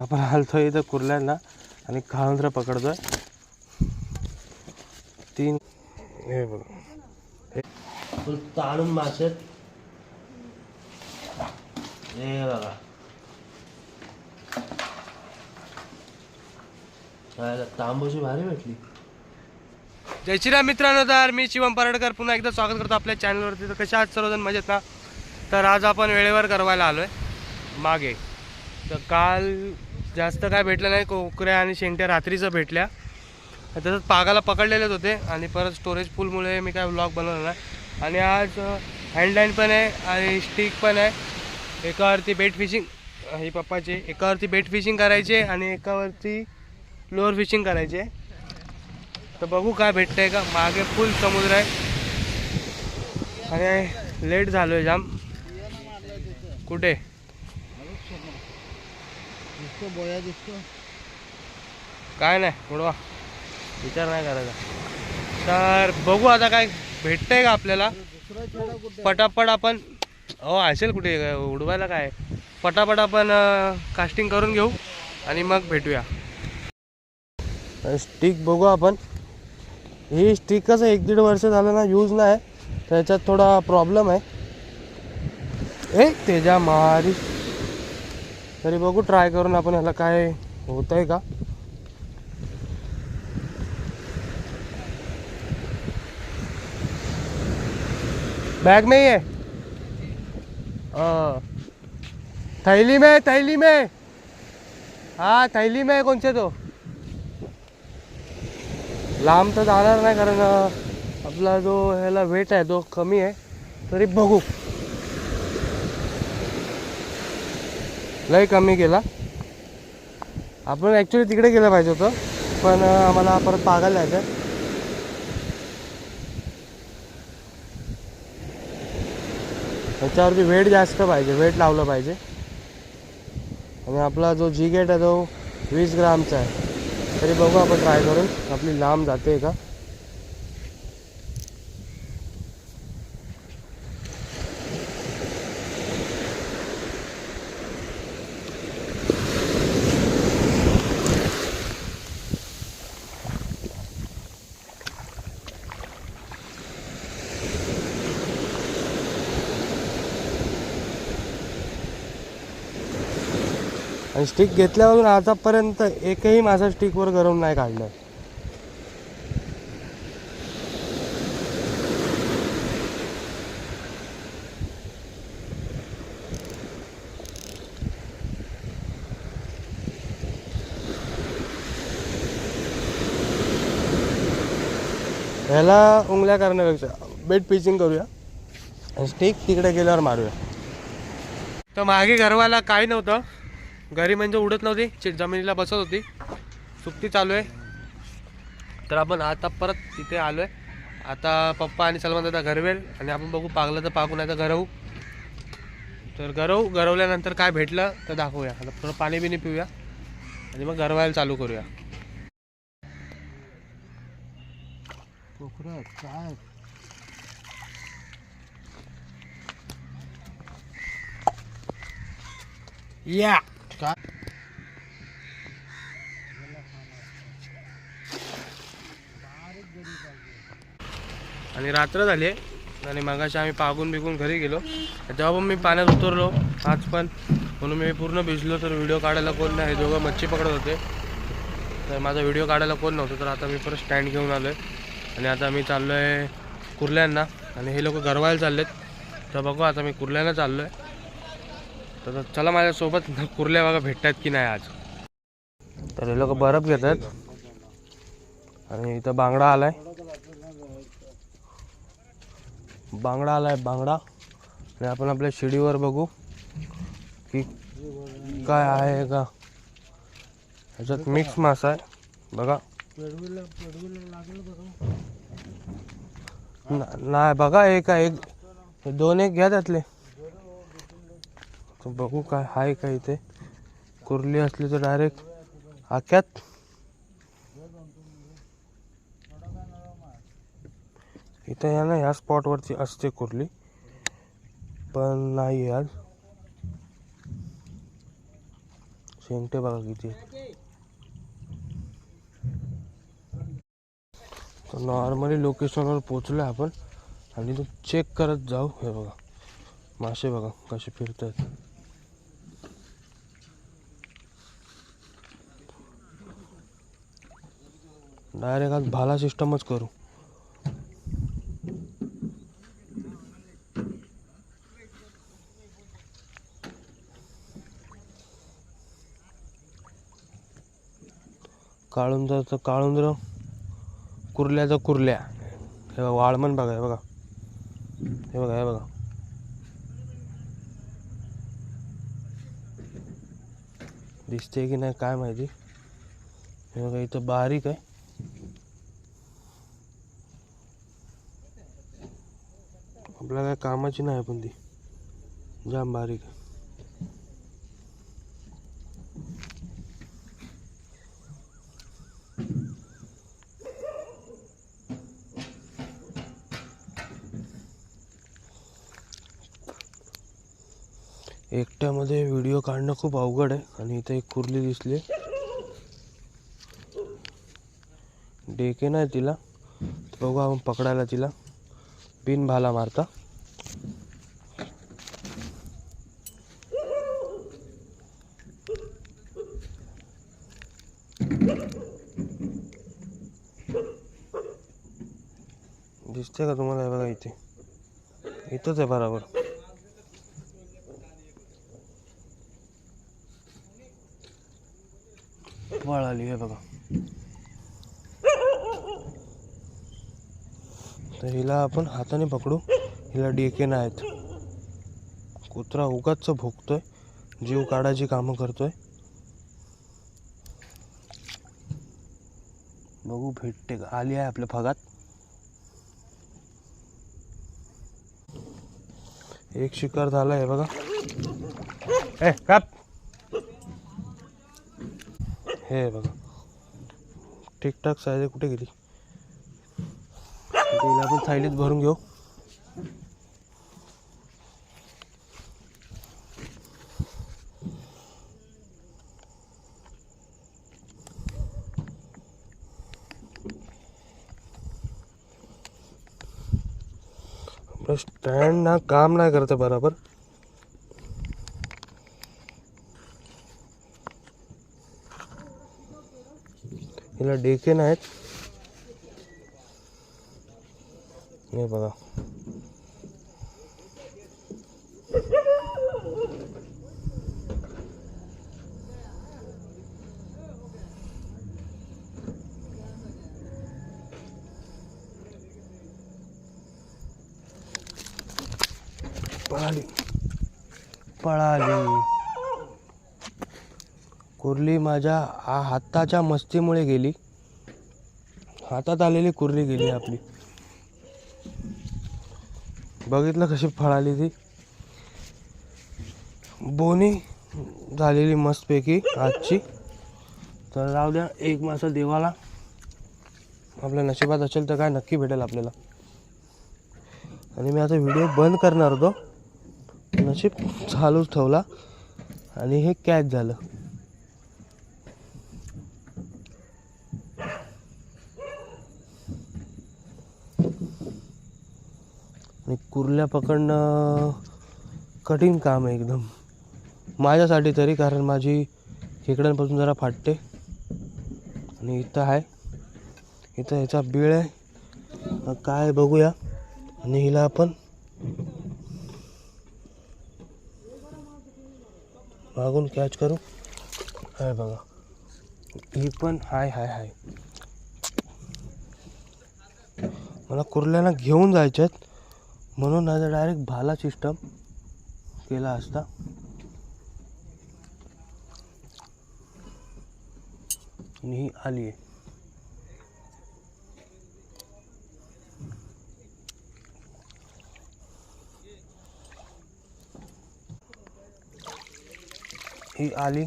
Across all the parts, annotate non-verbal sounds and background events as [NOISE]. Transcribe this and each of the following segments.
आपण हलतोय इथं कुर्ल्यांना आणि काळुंद्र पकडतोय. तीन हे बघा. ताळून मासे हे बघा. तांबूची भारी भेटली. जय श्रीराम मित्रांनो तर मी शिवम पराडकर पुन्हा एकदा स्वागत करतो आपल्या चॅनलवरती तर कशा आहात सर्वजण? मजेत ना? तर आज आपण वेळेवर करवायला आलो आहे मागे. तर काल जास्त काय भेटलं नाही कोकऱ्या आणि शेंगट्या रात्रीचं भेटल्या. तसंच पागाला पकडलेलेच होते आणि परत स्टोरेज फुलमुळे मी काय ब्लॉग बनवला नाही. आणि आज हँडलाईन पण आहे आणि स्टिक पण आहे. एकावरती बेट फिशिंग ही पप्पाचे एकावरती बेट फिशिंग करायचे आणि एकावरती लोअर फिशिंग करायचे. तर बघू काय भेटतं आहे का? मागे फुल समुद्र आहे. आणि लेट झालो आहे जाम. कुठे? दिसतो बोया दिसतो काय नाही उडवा विचार नाही करायचा. तर बघू आता काय भेटतंय का आपल्याला. पटापट आपण हो असेल कुठे उडवायला काय पटापट आपण कास्टिंग करून घेऊ आणि मग भेटूया. स्टिक बघू आपण. ही स्टिक कसं एक दीड वर्ष झालं ना यूज नाही. त्याच्यात थोडा प्रॉब्लेम आहे. ए त्याच्या मारी. तरी बघू ट्राय करून आपण ह्याला काय होत आहे का? बैग में ही. है हाँ थैली में थैली में. हाँ थैली में आहे कोणचे तो? लांब तर जाणार नाही कारण आपला जो ह्याला वेट आहे तो कमी आहे. तरी बघू. लय कमी केला. आपण ॲक्च्युली तिकडे गेलं पाहिजे होतं पण आम्हाला परत पागायला जायचं त्याच्यावरती वेट जास्त पाहिजे वेट लावलं पाहिजे. आणि आपला जो जी गेट आहे तो वीस ग्रामचा आहे. तरी बघू आपण ट्राय करून आपली लांब जाते का? आणि स्टिक घेतल्यावरून आतापर्यंत एकही माझा स्टिकवर गरम नाही काढलं. ह्याला उंगल्या करण्यापेक्षा बेट पिचिंग करूया. आणि स्टिक तिकडे गेल्यावर मारूया. तर मागे घरवाला काही नव्हतं. घरी म्हणजे उडत नव्हती. जमिनीला बसत होती. सुट्टी चालू आहे. तर आपण आता परत तिथे आलो आहे आता पप्पा आणि सलमान दादा घरवेल आणि आपण बघू पागलं तर पागू नाही तर गरवू. तर गरवू गरवल्यानंतर काय भेटलं तर दाखवूया. आता थोडं पाणी बिणी पिऊया आणि मग गरवायला चालू करूया. काय? या काय आणि रात्र झाली आहे. आणि मगाशी आम्ही पागून बिगून घरी गेलो. तेव्हा पण मी पाण्यात उतरलो. आज पण. म्हणून मी पूर्ण भिजलो तर व्हिडिओ काढायला कोण नाही. दोघं मच्छी पकडत होते. तर माझा व्हिडिओ काढायला कोण नव्हतं तर आता मी परत स्टँड घेऊन आलो आहे आणि आता मी चाललो आहे कुर्ल्यांना. आणि हे लोक गरवायला चाललेत. तर बघू आता मी कुर्ल्यांना चाललो आहे तर चला माझ्यासोबत. कुर्ल्या बघा भेटतात की नाही आज. तर हे लोक बर्फ घेतात. आणि इथं बांगडा आला आहे बांगडा आला आहे बांगडा. आणि आपण आपल्या शिडीवर बघू की काय आहे का. ह्याच्यात मिक्स मासा आहे. बघा. नाही बघा एक आहे एक दोन एक घ्या त्यातले. तर बघू काय आहे का इथे. कुर्ली असली तर डायरेक्ट आख्यात. इथं या ना ह्या स्पॉटवरती असते कुर्ली. पण नाही आज. शेंगटे बघा किती नॉर्मली लोकेशनवर पोचलो आपण. आणि तो चेक करत जाऊ. हे बघा. मासे बघा कसे फिरत आहेत डायरेक्ट आज भाला सिस्टमच करू. काळुंदरचं काळुंदर कुर्ल्याचं कुर्ल्या. हे बघा वाळमन बघा हे बघा. हे बघा हे बघा. दिसते की नाही काय माहिती. हे बघा इथं बारीक आहे. आपल्या काय कामाची नाही पण ती. जाम बारीक आहे. खूप अवघड आहे. आणि इथे एक कुर्ली दिसली डेके नाही तिला. बघू आपण पकडायला तिला. बिन भाला मारता. दिसते का तुम्हाला? बघा इथे. इथंच आहे बरोबर. वळाली आहे बघा. तर हिला आपण हाताने पकडू. हिला डेके नाहीत कुत्रा उगाच भोगतोय. जीव काढायची कामं करतोय. बघू भेटते का? आली आहे आपल्या भागात. एक शिकार झाला आहे बघा. ए काप. हे बघा. ठीकठाक साईज आहे, कुठे गेली? तिला आपण थायलीत भरून घेऊ. स्टँड ना काम नाही करत बरोबर. हिला डेके नाहीत. हे बघा. पळाली. पळाली. कुर्ली माझ्या हाताच्या मस्तीमुळे गेली. हातात आलेली कुर्ली गेली आपली. बघितलं कशी फळाली ती. बोनी झालेली मस्तपैकी आजची. तर राहू द्या एक मासा देवाला. आपल्या नशिबात असेल तर काय नक्की भेटेल आपल्याला. आणि मी आता व्हिडिओ बंद करणार होतो. नशीब चालूच ठेवला. आणि हे कॅच झालं. कुर्ल्या पकडणं कठीण काम आहे एकदम. माझ्यासाठी तरी कारण माझी खेकड्यांपासून जरा फाटते. आणि इथं आहे इथं ह्याचा बिळ आहे. काय बघूया. आणि हिला आपण मागून कॅच करू. हाय बघा. ही पण हाय हाय हाय. मला कुर्ल्याला घेऊन जायचे म्हणून आता डायरेक्ट भाला सिस्टम केला असता. आणि ही आली आहे. ही आली.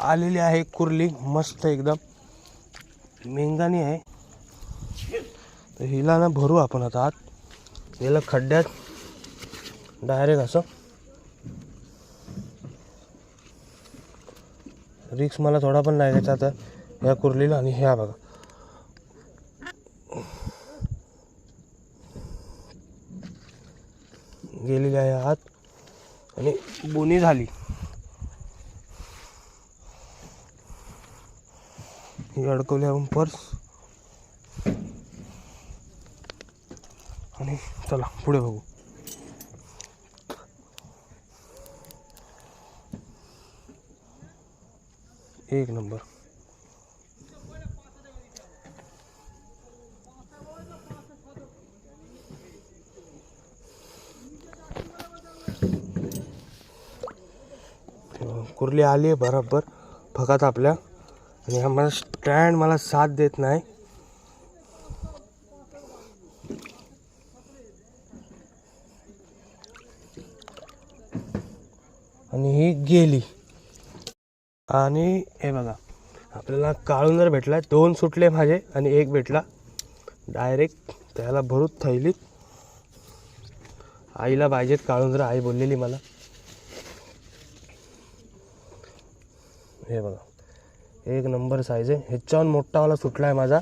आलेली आहे कुर्ली मस्त एकदम. मेंगानी आहे. तर हिला ना भरू आपण आता आत. याला खड्ड्यात डायरेक्ट असं. रिक्स मला थोडा पण नाही घ्यायचा आता. ह्या कुर्लीला आणि ह्या बघा. गेलेली आहे आत. आणि बोनी झाली. ही अडकवली आपण पर्स आणि चला पुढे बघू. एक नंबर. कुर्ली आली आहे बरोबर. फकात आपल्या. आणि हा मला स्टँड मला साथ देत नाही. गेली. आणि हे बघा आपल्याला काळून जर भेटला दोन सुटले माझे आणि एक भेटला. डायरेक्ट त्याला भरूत थैलीत आईला पाहिजेत काळून जर आई बोललेली मला. हे बघा एक नंबर साईज आहे. ह्याच्यावर मोठावाला सुटला आहे माझा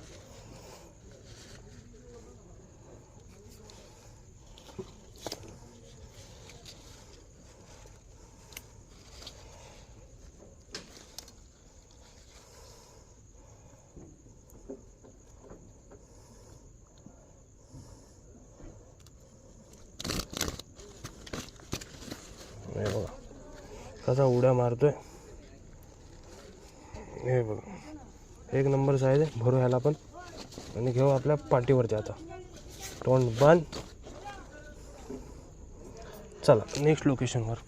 हे बघा कसा उड्या मारतोय. हे बघा. एक नंबर साईज आहे. भरू ह्याला पण. आणि घेऊ आपल्या पाठीवरती आता. तोंड बांध चला नेक्स्ट लोकेशनवर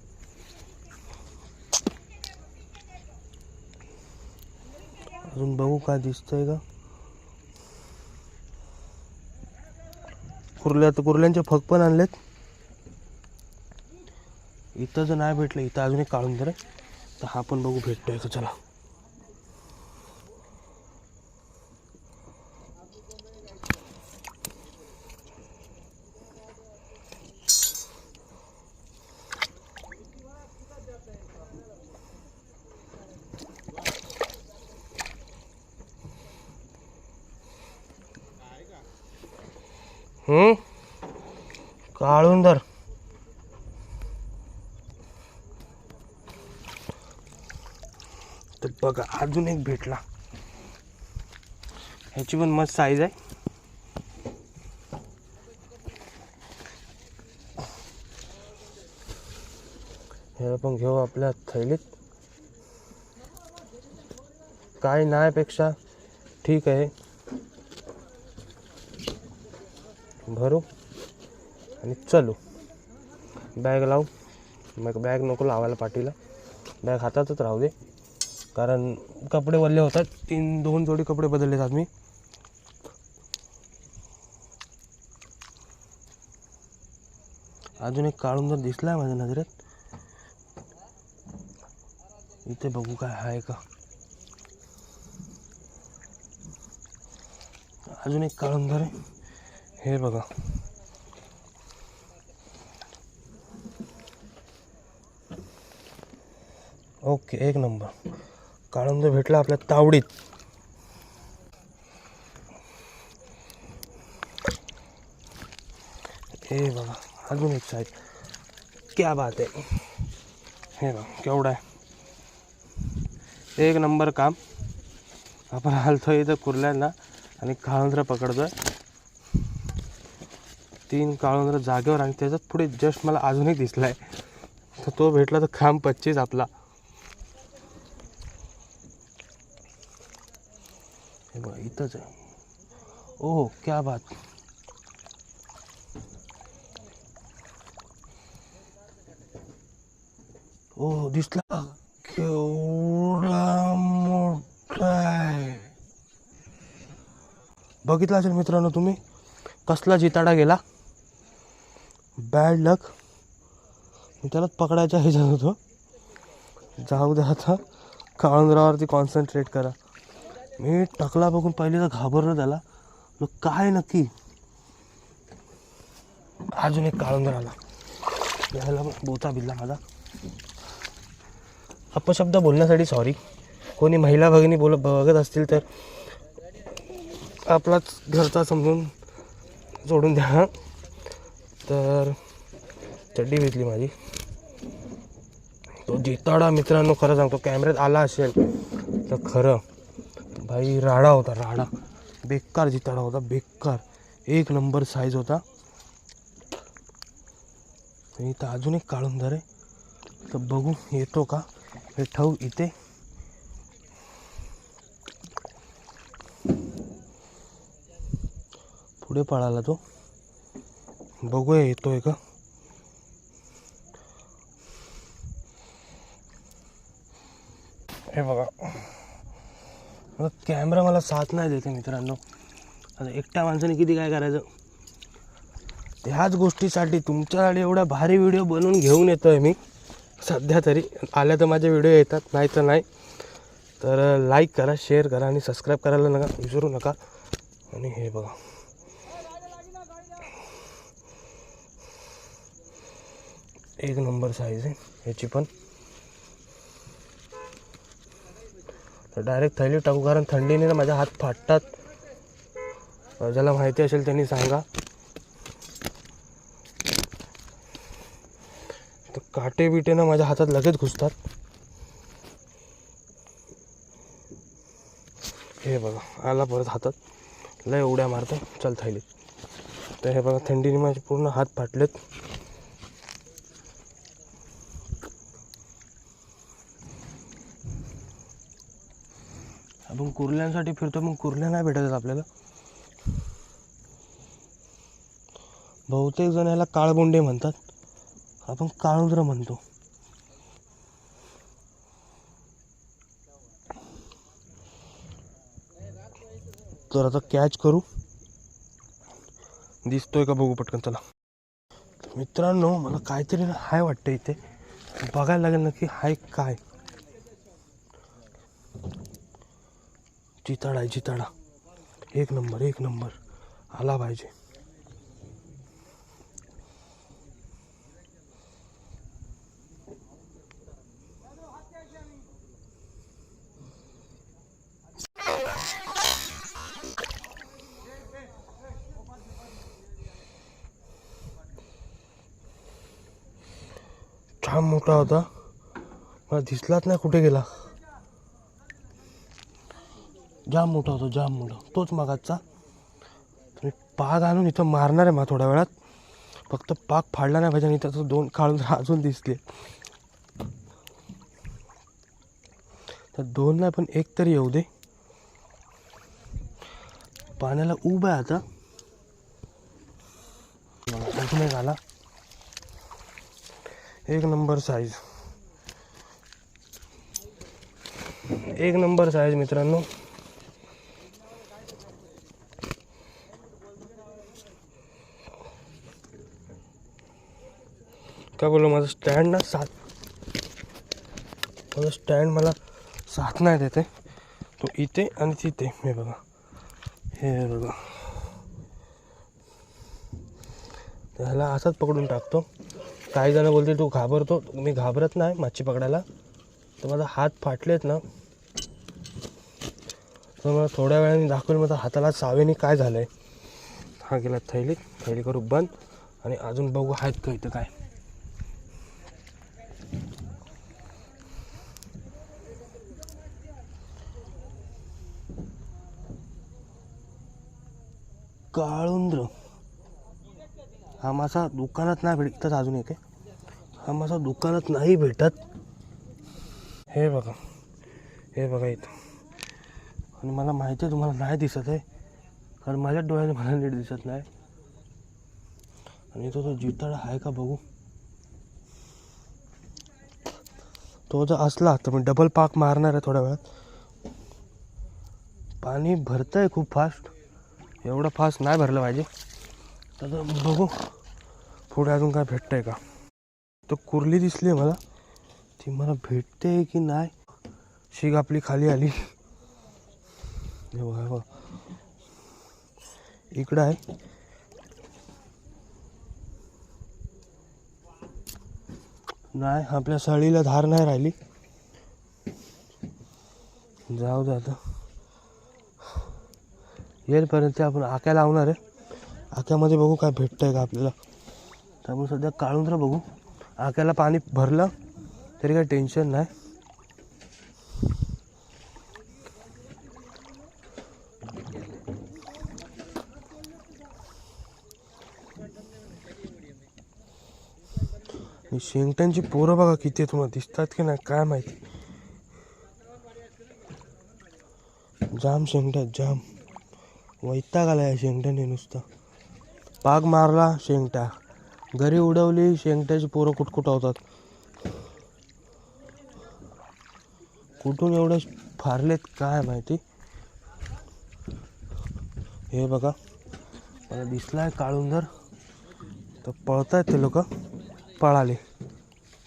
अजून बघू काय दिसतंय का? कुर्ल्या तर कुर्ल्यांचे फक पण आणलेत. इथं जर नाही भेटलं इथं अजून एक काढून तर तर हा पण बघू भेटतोय का? चला. हम्म? काढून धर. बघा अजून एक भेटला. ह्याची पण मस्त साईज आहे. ह्याला पण घेऊ आपल्या थैलीत. काय नाहीपेक्षा ठीक आहे. भरू आणि चलू. बॅग लावू. मग बॅग नको लावायला पाठीला. बॅग हातातच राहू दे. कारण कपडे वल्ले होतात. तीन दोन जोडी कपडे बदलले जात मी अजून एक काळून जर दिसला माझ्या नजरेत. इथे बघू काय आहे का. अजून एक काळुंदर धर हे बघा. ओके एक नंबर. काळुंद भेटला आपल्या तावडीत. हे बघा अजून एक साईड क्या बात आहे. हे बघा केवढा आहे. एक नंबर काम. आपण हलतोय इथं कुर्ल्यांना आणि काळुंद्र पकडतोय. तीन काळुंद्र जागेवर आणि त्याच्यात पुढे जस्ट मला अजून एक दिसला आहे तर तो भेटला तर काम पच्चीस आपला. हे बघा इथंच आहे. ओहो क्या बात. ओ दिसला. केवढा मोठा आहे. बघितला असेल मित्रांनो तुम्ही कसला जिताडा गेला. बॅड लक मी त्यालाच पकडायच्या ह्याच्यात होतो. जाऊ द्या आता. काळुंदरावरती कॉन्सन्ट्रेट करा. मी टकला बघून पहिले तर घाबरलं त्याला. मग काय नक्की? अजून एक काळुंदर आला. यायला बोता बिल्ला माझा. अपशब्द बोलण्यासाठी सॉरी कोणी महिला भगिनी बोल बघत असतील तर आपलाच घरचा समजून सोडून द्या. तर चड्डी भेटली माझी. तो जिताडा मित्रांनो खरं सांगतो कॅमेऱ्यात आला असेल तर खरं. भाई राडा होता राडा. बेकार जिताडा होता बेकार. एक नंबर साईज होता. इथं अजून एक काढून धर आहे. तर बघू येतो का? हे ठेवू इथे. पुढे पळाला तो. बघूया येतोय का? कॅमेरा मला साथ नाही देते मित्रांनो. आता एकट्या माणसाने किती काय करायचं? ह्याच गोष्टीसाठी तुमच्यासाठी एवढा भारी व्हिडिओ बनवून घेऊन येतो आहे मी. सध्या तरी आल्या तर माझे व्हिडिओ येतात नाही तर नाही. तर लाईक करा शेअर करा आणि सबस्क्राईब करायला नका विसरू नका. आणि हे बघा. एक नंबर साईज आहे ह्याची पण. तर डायरेक्ट थैली टाकू कारण थंडीने ना माझ्या हात फाटतात. ज्याला माहिती असेल त्यांनी सांगा. तर काटे बिटे ना माझ्या हातात लगेच घुसतात. हे बघा आला परत हातात. लय उड्या मारतो चल थैलीत तर हे बघा थंडीने माझे पूर्ण हात फाटलेत. कुर्ल्यांसाठी फिरतो मग कुर्ल्या नाही भेटत आपल्याला. बहुतेक जण याला काळबोंडे म्हणतात. आपण काळुंद्र म्हणतो. तर आता कॅच करू. दिसतोय का बघू पटकन चला. मित्रांनो मला काहीतरी हाय वाटतं इथे. बघायला लागेल ना की हाय काय. चिताडा आहे चिताडा एक नंबर एक नंबर. आला पाहिजे. छान मोठा होता. मला दिसलाच नाही कुठे गेला. जाम मोठा होता जाम मोठा. तोच मागाचा. मी पाग आणून इथं मारणार आहे मग थोड्या वेळात. फक्त पाक फाडला नाही पाहिजे आणि त्याचं दोन काढून [LAUGHS] अजून दिसले. तर दोन नाही पण एक तरी येऊ दे. पाण्याला उभं आहे आता. अजून एक आला. एक नंबर साईज एक नंबर साईज मित्रांनो. काय बोललो माझं स्टँड ना साथ माझं स्टँड मला साथ नाही देते. तो इथे आणि तिथे. हे बघा. हे बघा. त्याला असाच पकडून टाकतो. काही जण बोलतील तू घाबरतो. मी घाबरत नाही मच्छी पकडायला. तर माझा हात फाटलेत ना. तर मला थोड्या वेळाने दाखवेल माझा हाताला सावेने काय झालं आहे हा गेला थैली. थैली करू बंद. आणि अजून बघू आहेत का इथं काय. काळुंद्र. हा मासा दुकानात नाही भेटत इथंच अजून एक आहे. हा मासा दुकानात नाही भेटत. हे बघा. हे बघा इथं. आणि मला माहिती आहे तुम्हाला नाही दिसत आहे. कारण माझ्या डोळ्याने मला नीट दिसत नाही. आणि तो तो जिताळा आहे का बघू. तो जर असला तर मी डबल पाक मारणार आहे थोड्या वेळात. पाणी भरतं आहे खूप फास्ट एवढं फास्ट नाही भरलं पाहिजे. तर बघू पुढे अजून काय भेटतं आहे का. तो कुर्ली दिसली आहे मला. ती मला भेटते की नाही शीग आपली खाली आली. हे बघा बघा. इकडं आहे. नाही आपल्या सळीला धार नाही राहिली. जाऊ दे आता. येईपर्यंत आपण आक्या लावणार आहे. आक्यामध्ये बघू काय भेटतं आहे का आपल्याला. त्यामुळे सध्या काढून तर बघू. आक्याला पाणी भरलं तरी काही टेन्शन नाही. शेंगट्यांची पोरं बघा किती आहे तुम्हाला दिसतात की नाही काय माहिती. जाम शेंगट्यात जाम. वैताग आला या शेंगट्याने नुसतं. पाग मारला शेंगट्या घरी उडवली शेंगट्याची पोरं कुटकुटावतात. कुठून एवढं फारलेत काय माहिती? हे बघा. मला दिसलाय काळुंदर तर पळतायत ते लोक. पळाले.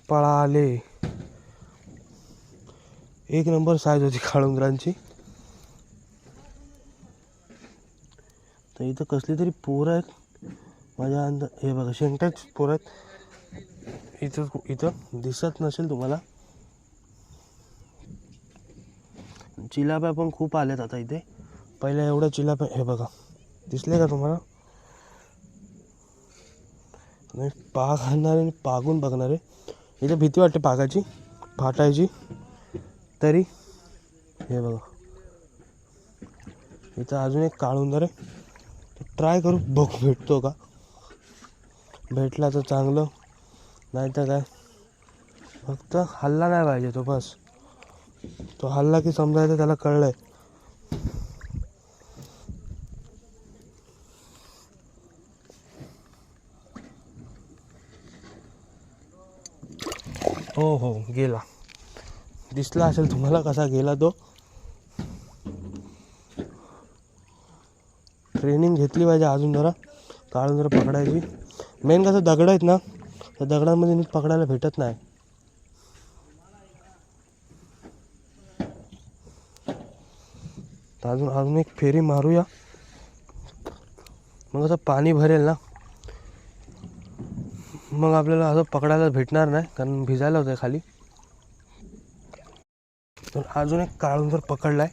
पळाले. एक नंबर साईज होती काळुंदरांची. तर इथं कसली तरी पोरं आहेत. माझ्या अंद हे बघा शेंगट्याच पोरं आहेत. इथं इथं दिसत नसेल तुम्हाला. चिलाप्या पण खूप आल्यात आता इथे. पहिल्या एवढ्या चिलाप्या हे बघा दिसले का तुम्हाला? नाही पाग आणणारे आणि पागून बघणारे इथे भीती वाटते पागाची फाटायची. तरी हे बघा. इथं अजून एक काळुंदर आहे. ट्राय करू. बघ भेटतो का? भेटला तर चांगलं. नाही तर काय? फक्त हल्ला नाही पाहिजे तो बस. तो हल्ला की समजायचं त्याला कळलंय. हो हो गेला. दिसला असेल तुम्हाला कसा गेला तो? ट्रेनिंग घेतली पाहिजे अजून जरा. काढून जरा पकडायची. मेन कसं दगड आहेत ना त्या दगडांमध्ये नीट पकडायला भेटत नाही. अजून अजून एक फेरी मारूया. मग असं पाणी भरेल ना. मग आपल्याला असं पकडायला भेटणार नाही कारण भिजायला होतं खाली. तर अजून एक काळून जर पकडलाय.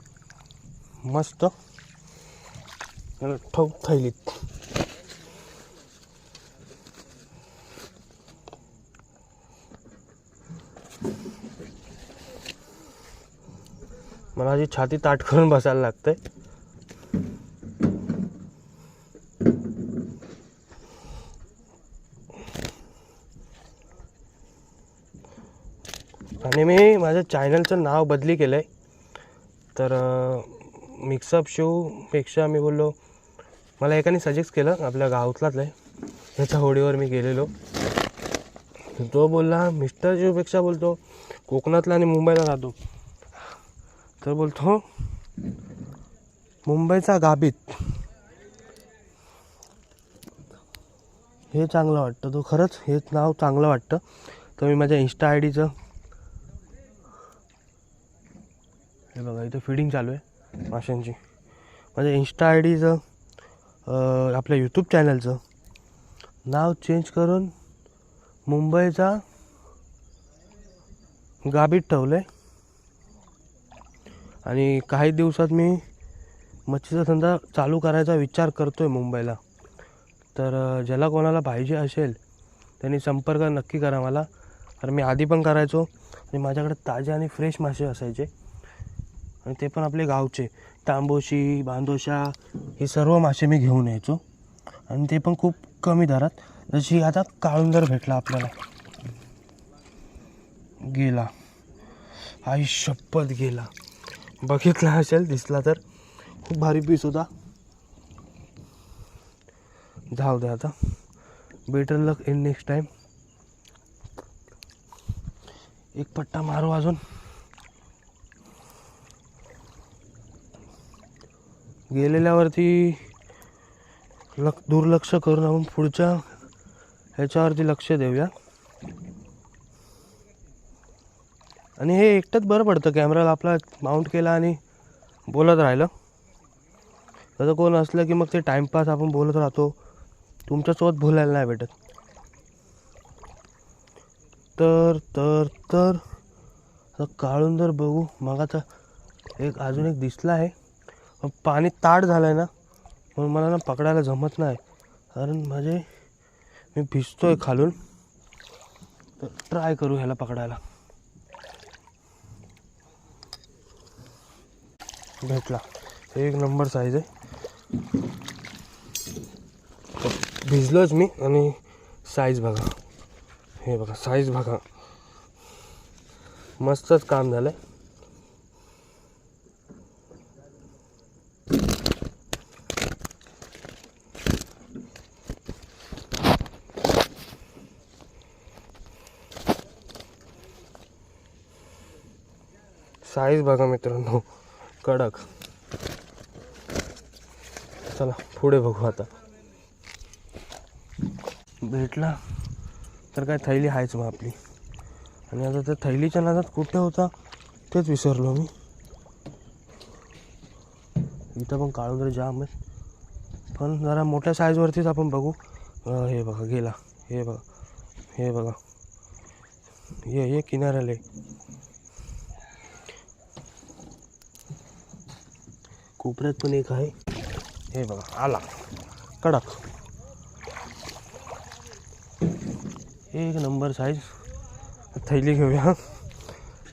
मस्त. याला ठोक थैलीत मला माझी छाती ताट करून बसायला लागतंय आणि मी माझ्या चॅनलचं नाव बदली केलं आहे तर मिक्सअप शोपेक्षा मी बोललो मला एकाने सजेस्ट केलं आपल्या गावातलाच आहे ह्याच्या होडीवर मी गेलेलो. तो बोलला मिस्टर शोपेक्षा बोलतो. कोकणातला आणि मुंबईला राहतो. तर बोलतो मुंबईचा गाबीत हे चांगलं वाटतं. तो खरंच हेच नाव चांगलं वाटतं. तर मी माझ्या इन्स्टा आय डीचं हे बघा इथं फिडिंग चालू आहे माशांची. माझ्या इन्स्टा आय डीचं आपल्या यूट्यूब चॅनलचं नाव चेंज करून मुंबईचा गाबीत ठेवलं आहे आणि काही दिवसात मी मच्छीचा धंदा चालू करायचा विचार करतो आहे मुंबईला. तर ज्याला कोणाला पाहिजे असेल त्यांनी संपर्क नक्की करा मला. कारण मी आधी पण करायचो. आणि माझ्याकडे ताजे आणि फ्रेश मासे असायचे. आणि ते पण आपले गावचे. तांबोशी बांदोशा हे सर्व मासे मी घेऊन यायचो. आणि ते पण खूप कमी दरात. जशी आता काळुंदर भेटला आपल्याला. गेला. आई शपथ गेला. बघितला असेल दिसला तर. खूप भारी पीस होता. जाऊ द्या आता. Better luck in next time एक पट्टा मारू अजून. गेलेल्यावरती लक दुर्लक्ष करून आपण पुढच्या ह्याच्यावरती लक्ष देऊया. आणि हे एकटंच बरं पडतं. कॅमेराला आपला माउंट केला आणि बोलत राहिलं. तसं कोण असलं की मग ते टाईमपास आपण बोलत राहतो. तुमच्यासोबत बोलायला नाही भेटत. तर तर तर. काढून जर बघू मग आता एक अजून एक दिसला आहे. पाणी ताट झालं आहे ना म्हणून मला ना पकडायला जमत नाही. कारण माझे मी भिजतो आहे खालून. तर ट्राय करू ह्याला पकडायला. भेटला. एक नंबर साईज आहे. भिजलोच मी आणि साईज बघा. हे बघा साईज बघा. मस्तच काम झालं आहे साईज बघा मित्रांनो. कडक. चला पुढे बघू आता. भेटला. तर काय थैली आहेच मग आपली. आणि आता त्या थैलीच्या नादात कुठे होता तेच विसरलो मी. इथं पण काळून जाम आहे. पण जरा मोठ्या साईजवरतीच आपण बघू. हे बघा गेला. हे बघा. हे बघा. ये ये किनाऱ्याला कोपऱ्यात पण एक आहे. हे बघा आला. कडक. एक नंबर साईज थैली घेऊया.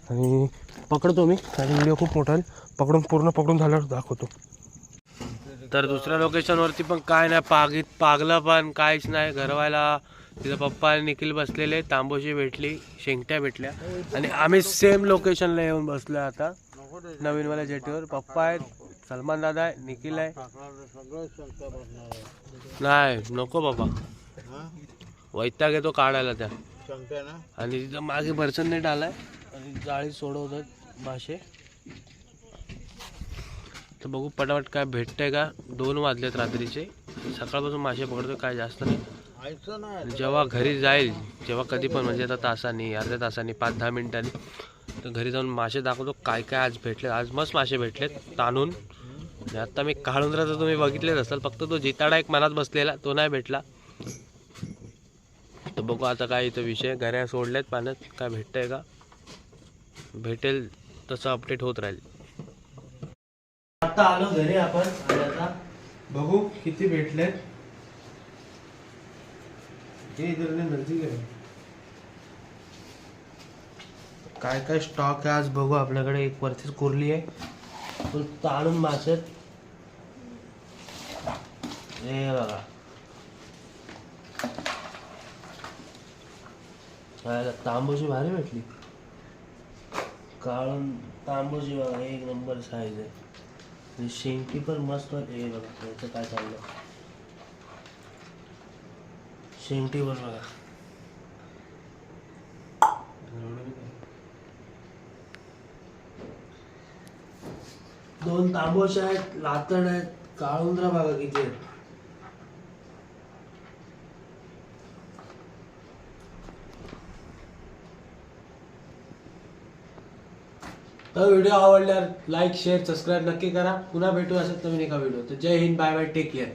आणि पकडतो मी कारण व्हिडिओ खूप मोठा आहे. पकडून पूर्ण पकडून झाल्यावर दाखवतो. तर दुसऱ्या लोकेशनवरती पण काय नाही पागीत पागलं पण काहीच नाही. घरवायला तिथं पप्पा आणि निखिल बसलेले तांबोशी भेटली शेंगट्या भेटल्या. आणि आम्ही सेम लोकेशनला येऊन बसलो आता. नवीनवाल्या जेटीवर. पप्पा आहेत. सलमान दादा आहे निखिल आहे. नाही नको बाबा. वैताग येतो काढायला त्या. आणि तिथं मागे भरसन नेट आलाय आणि जाळी सोडवतात मासे. तर बघू पटापट काय भेटतंय का. दोन वाजलेत रात्रीचे. सकाळपासून मासे पकडतोय काय जास्त नाही. नाही जेव्हा घरी जाईल जेव्हा कधी पण म्हणजे आता तासानी अर्ध्या तासानी पाच दहा मिनिटांनी तर घरी जाऊन मासे दाखवतो काय काय आज भेटले आज मस्त मासे भेटलेत ताणून. म्हणजे आता मी काळुंद्राचा तुम्ही बघितलेच असाल फक्त तो जिताडा एक मनात बसलेला तो नाही भेटला. तर बघू आता काय इथं विषय घऱ्या सोडल्यात पाण्यात काय भेटतंय का? भेटेल तसं अपडेट होत राहील. आता आलो घरी आपण आणि आता बघू किती भेटले हे इधर काय काय स्टॉक आहे आज बघू आपल्याकडे एक वरतीच कोरली आहे. पण ताणून मासे आहेत. हे बघा. खायला तांबूची भारी भेटली. काळून तांबूची बघा एक नंबर साईज आहे. आणि पण मस्त हे बघा याचं काय चाललं शेंगटी पण बघा. दोन तांबोश आहेत लातण आहेत काळुंद्रा बघा किती आहेत. तर व्हिडिओ आवडल्यावर लाईक शेअर सबस्क्राईब नक्की करा. पुन्हा भेटू असं नवीन एका व्हिडिओ तर Jai Hind bye bye take care